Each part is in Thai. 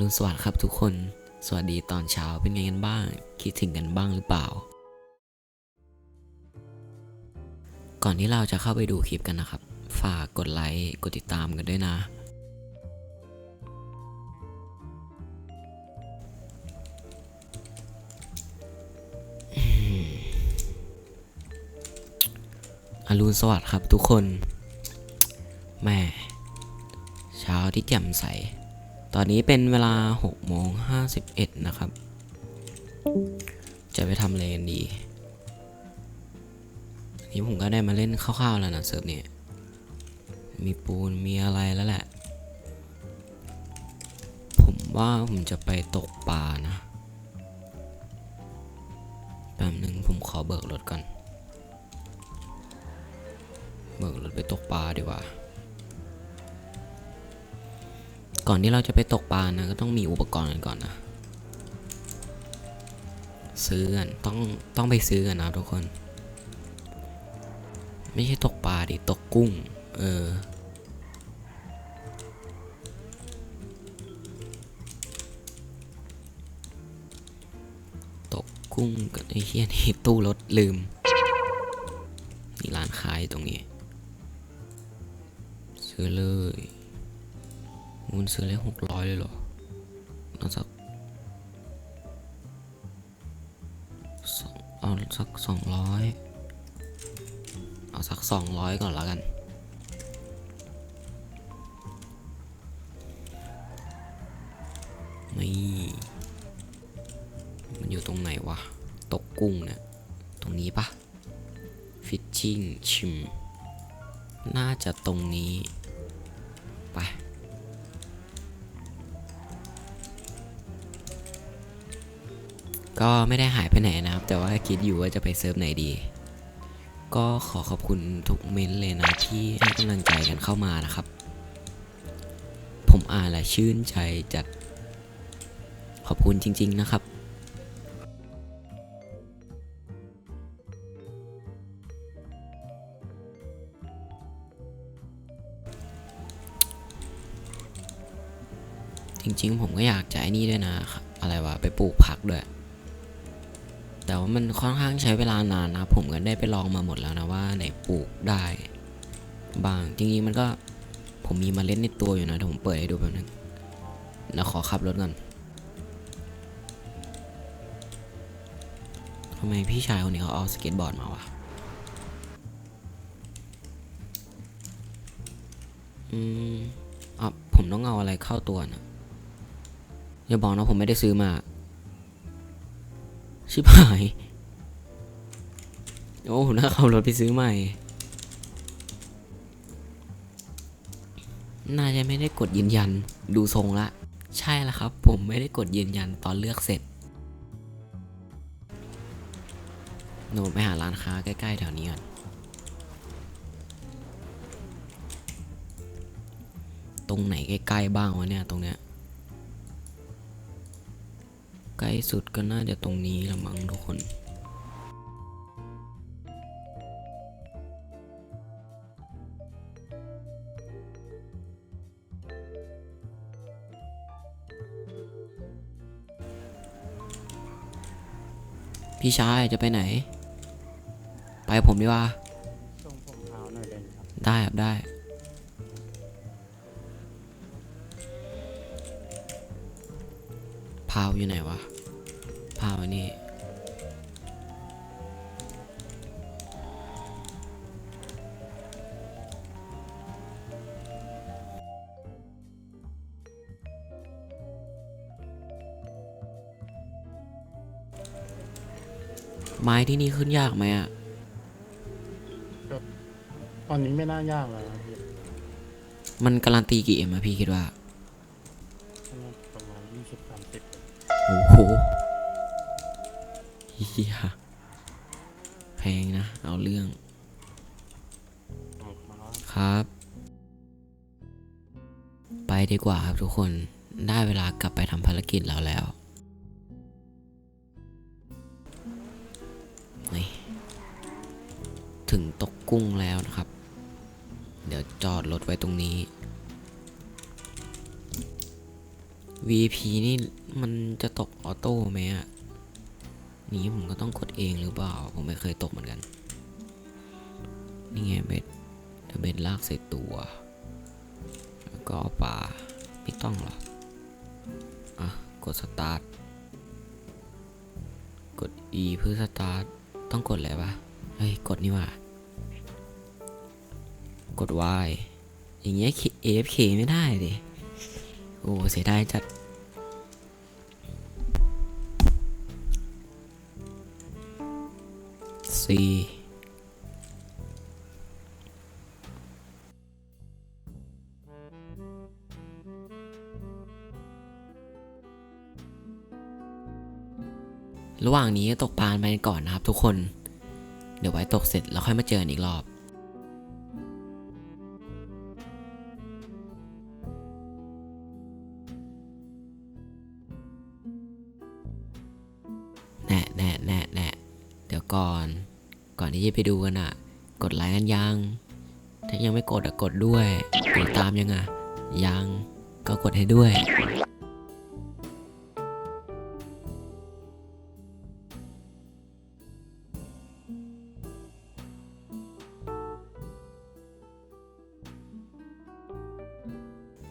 รุณสวัสดิ์ครับทุกคน สวัสดีตอนเช้าเป็นไงกันบ้าง คิดถึงกันบ้างหรือเปล่า ก่อนที่เราจะเข้าไปดูคลิปกันนะครับ ฝากกดไลค์ กดติดตามกันด้วยนะ อรุณสวัสดิ์ครับทุกคน แม่ เช้าที่แจ่มใส ตอนนี้เป็นเวลา6โมง51 นะครับ จะไปทำอะไรกันดี นี้ผมก็ได้มาเล่นคร่าวๆแล้วนะเซิร์ฟเนี่ย มีปูนมีอะไรแล้วแหละ ผมว่าผมจะไปตกปลานะ แป๊บหนึ่งผมขอเบิกรถก่อน เบิกรถไปตกปลาดีกว่า ก่อนที่เราจะไปตกปลานะก็ต้องมีอุปกรณ์กันก่อนนะ ซื้อกันต้องต้องไปซื้อกันนะทุกคน ไม่ใช่ตกปลาดิตกกุ้ง เออตกกุ้งกับไอ้เหี้ยนี่ตู้รถลืม นี่ร้านขายตรงนี้ ซื้อเลย มูลซื้อเลยหกร้อยเลยเหรอเอาสักสองเอาสักสองร้อยเอาสักสองร้อยก่อนแล้วกัน นี่ มันอยู่ตรงไหนวะ ตกกุ้งเนี่ย ตรงนี้ปะฟิชชิ่งชิม น่าจะตรงนี้ ก็ไม่ได้หายไปไหนนะครับ แต่ว่าคิดอยู่ว่าจะไปเซิร์ฟไหนดี ก็ขอขอบคุณทุกเม้นต์เลยนะที่ให้กำลังใจกันเข้ามานะครับ ผมอ่านและชื่นใจจัด ขอบคุณจริง ๆนะครับจริงๆ ผมก็อยากจะไอ้นี่ด้วยนะ อะไรวะ ไปปลูกผักด้วย แต่ว่ามันค่อนข้างใช้เวลานานนะผมก็ได้ไปลองมาหมดแล้วนะว่าไหนปลูกได้บ้างจริงๆมันก็ผมมีเมาเล่นในตัวอยู่นะเดี๋ยวผมเปิดให้ดูแป๊บนึงแล้วขอขับรถก่อนทำไมพี่ชายคนนี้เขาเอาสเก็ตบอร์ดมาวะอืมอะผมต้องเอาอะไรเข้าตัวนะอย่าบอกนะผมไม่ได้ซื้อมา ชิบหาย โอ้น่าขับรถไปซื้อใหม่ น่าจะไม่ได้กดยืนยัน ดูทรงละ ใช่แล้วครับ ผมไม่ได้กดยืนยันตอนเลือกเสร็จ หนูไปหาร้านค้าใกล้ๆแถวนี้ก่อนตรงไหนใกล้ๆบ้างวะเนี่ยตรงเนี้ย ใกล้สุดก็น่าจะตรงนี้ละมั้งทุกคนพี่ชายจะไปไหน ไปกับผมดีกว่าส่งผมเท้าหน่อยได้ไหมครับได้าวอยู่ไหนวะพาวอันนี่ไม้ที่นี่ขึ้นยากไหมอะตอนนี้ไม่น่ายากแล้วนะพี่มันการันตีกี่เอ็มอะพี่คิดว่าน่าจะประมาณยี่สิบสามสิบโอ้โหเฮียแพงนะ เอาเรื่อง ครับ ไปดีกว่าครับทุกคน ได้เวลากลับไปทำภารกิจแล้วแล้ว นี่ ถึงตกกุ้งแล้วนะครับ เดี๋ยวจอดรถไว้ตรงนี้ VP นี่มันจะตกออโต้ไหมอะนี้ผมก็ต้องกดเองหรือเปล่า ผมไม่เคยตกเหมือนกัน นี่ไงเบ็ดถ้าเบ็ดลากใส่ตัว แล้วก็เอาปลาไม่ต้องหรอกอะ กดสตาร์ท กด E เพื่อสตาร์ท ต้องกดอะไรปะเฮ้ย กดนี่ว่ากด Y อย่างเงี้ย AFK ไม่ได้ดิ โอ้เสียดายจัดสี่ระหว่างนี้ตกปลาไปก่อนนะครับทุกคน เดี๋ยวไว้ตกเสร็จแล้วค่อยมาเจอกันอีกรอบ ที่ไปดูกันอะกดไลค์กันยัง ถ้ายังไม่กดอะกดด้วยกดตามยังอะยังก็กดให้ด้วย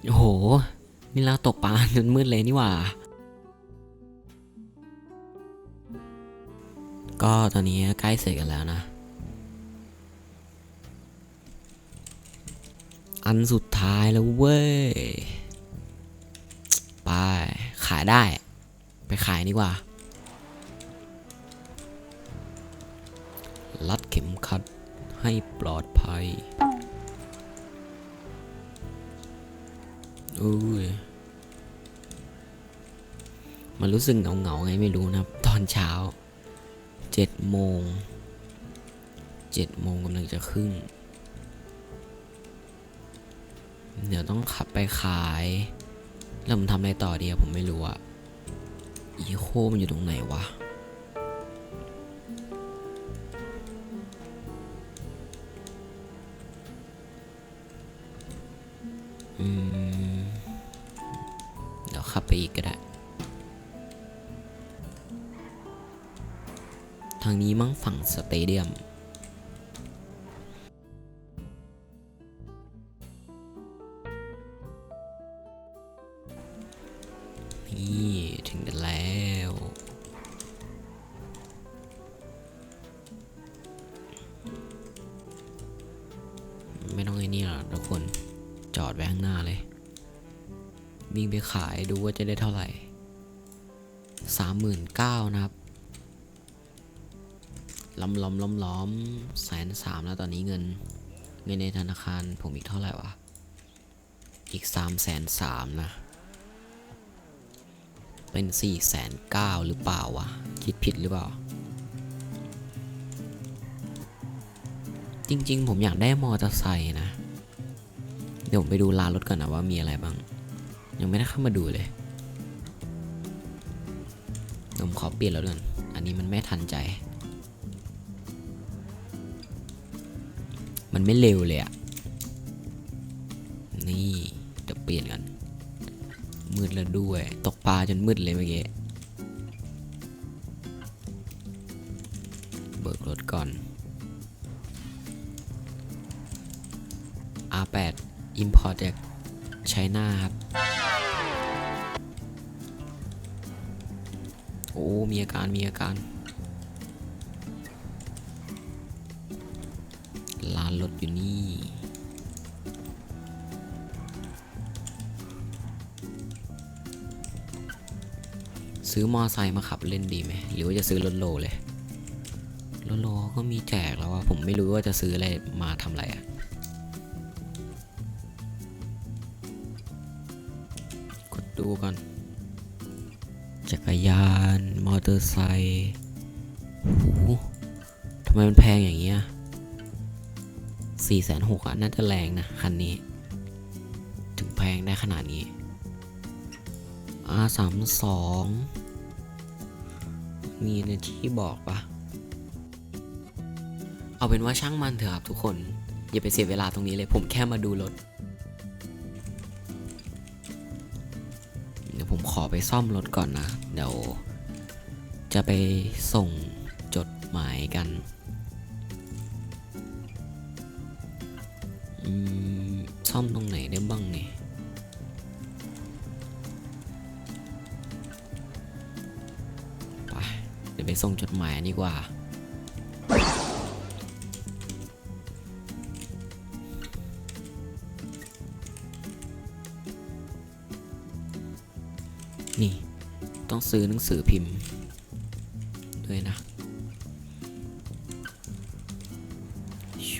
โอ้โห นี่เราตกปลาจนมืดเลยนี่หว่า ก็ตอนนี้ใกล้เสร็จกันแล้วนะ อันสุดท้ายแล้วเว้ย ไป ขายได้ ไปขายดีกว่ารัดเข็มขัดให้ปลอดภัยอุ้ยมันรู้สึกเหงาๆไงไม่รู้นะครับ ตอนเช้าเจ็ดโมงเจ็ดโมงกำลังจะครึ่ง เดี๋ยวต้องขับไปขาย แล้วผมทำอะไรต่อดีอะผมไม่รู้อะอีโคมันอยู่ตรงไหนวะ อืม เดี๋ยวขับไปอีกก็ได้ ทางนี้มั่งฝั่งสเตเดียม ไม่ต้องไอ้นี่หรอกทุกคนจอดไว้ข้างหน้าเลยวิ่งไปขายดูว่าจะได้เท่าไหร่สามหมื่นเก้านะครับล้อมล้อมล้อมล้อมแสนสามแล้วตอนนี้เงิน เงินในธนาคารผมอีกเท่าไหร่วะ อีกสามแสนสามนะ เป็นสี่แสนเก้าหรือเปล่าวะ คิดผิดหรือเปล่า จริง ๆ ผมอยากได้มอเตอร์ไซค์นะ เดี๋ยวผมไปดูลานรถก่อนนะว่ามีอะไรบ้าง ยังไม่ได้เข้ามาดูเลยผมขอเปลี่ยนรถก่อนอันนี้มันไม่ทันใจ มันไม่เร็วเลยอะนี่เดี๋ยวเปลี่ยนกัน มืดแล้วด้วย ตกปลาจนมืดเลยเมื่อกี้ เบิกรถก่อน R8 Import จากไชน่าครับ โอ้ มีอาการ มีอาการ ลานรถอยู่นี่ซื้อมอไซค์มาขับเล่นดีไหม หรือว่าจะซื้อรถโลเลย รถโลก็มีแจกแล้วว่าผมไม่รู้ว่าจะซื้ออะไรมาทำอะไรอะ ดูก่อน จักรยาน มอเตอร์ไซค์โหทำไมมันแพงอย่างเงี้ยสี่แสนหกอะ น่าจะแรงนะ คันนี้ ถึงแพงได้ขนาดนี้ R สามสองมีในที่บอกปะเอาเป็นว่าช่างมันเถอะครับทุกคน อย่าไปเสียเวลาตรงนี้เลยผมแค่มาดูรถ ซ่อมรถก่อนนะ เดี๋ยว จะไปส่งจดหมายกันซ่อมตรงไหนได้บ้างเนี่ยไปเดี๋ยวไปส่งจดหมายดีกว่า ซื้อหนังสือพิมพ์ ด้วยนะ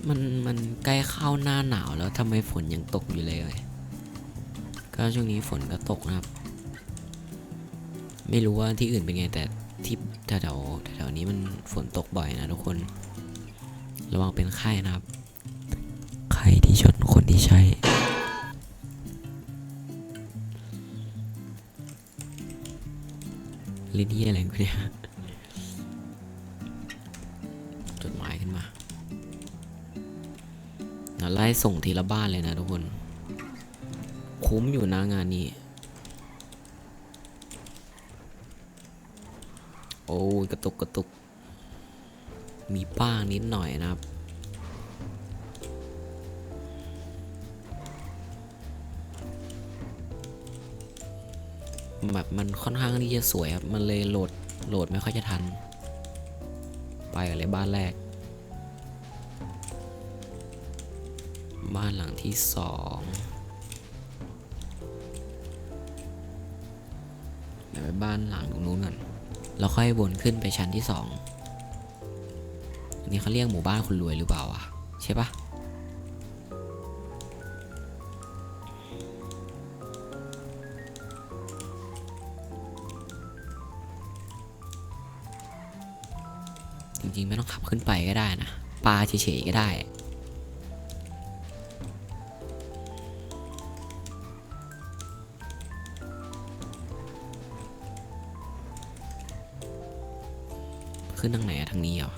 มันมันใกล้เข้าหน้าหนาวแล้วทำไมฝนยังตกอยู่เลย ก็ช่วงนี้ฝนก็ตกนะครับ ไม่รู้ว่าที่อื่นเป็นไงแต่ที่แถวแถวนี้มันฝนตกบ่อยนะทุกคน ระวังเป็นไข้นะครับ ใครที่ชนคนที่ใช่ ลิ้นที่อะไรกูเนี่ยจดหมายขึ้นมาเดี๋ยวไล่ส่งทีละบ้านเลยนะทุกคน คุ้มอยู่นะงานนี้ โอ้ยกระตุกกระตุก มีป้างนิดหน่อยนะครับ แบบมันค่อนข้างที่จะสวยครับ มันเลยโหลดโหลดไม่ค่อยจะทัน ไปกันเลยบ้านแรก บ้านหลังที่สองเดี๋ยวไปบ้านหลังตรงนู้นก่อนแล้วค่อยวนขึ้นไปชั้นที่สองอันนี้เขาเรียกหมู่บ้านคนรวยหรือเปล่าอะใช่ปะ ขึ้นไปก็ได้นะปลาเฉยๆก็ได้ขึ้นทางไหนอะทางนี้เหรอ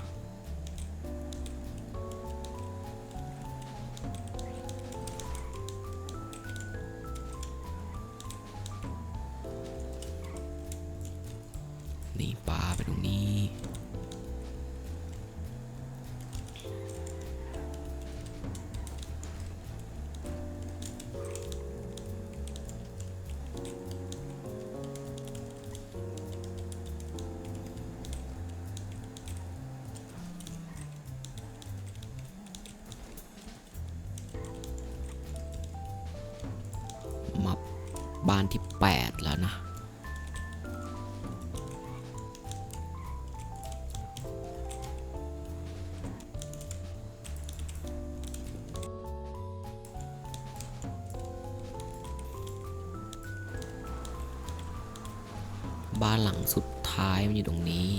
บ้านที่ 8 แล้วนะบ้านหลังสุดท้ายมันอยู่ตรงนี้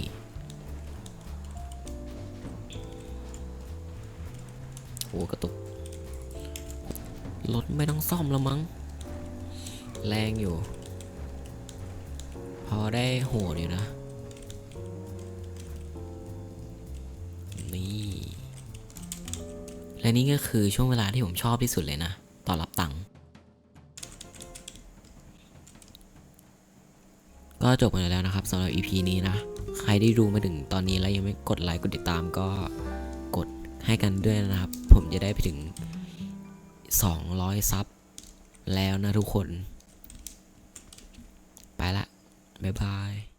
โอ้กระตุก รถไม่ต้องซ่อมแล้วมั้ง แรงอยู่ พอได้โหดอยู่นะ นี่ และนี่ก็คือช่วงเวลาที่ผมชอบที่สุดเลยนะตอนรับตังค์ก็จบกันแล้วนะครับสำหรับ EP นี้นะ ใครได้ดูมาถึงตอนนี้แล้วยังไม่กดไลค์กดติดตามก็กดให้กันด้วยนะครับ ผมจะได้ไปถึง 200 ซับแล้วนะทุกคน 拜拜。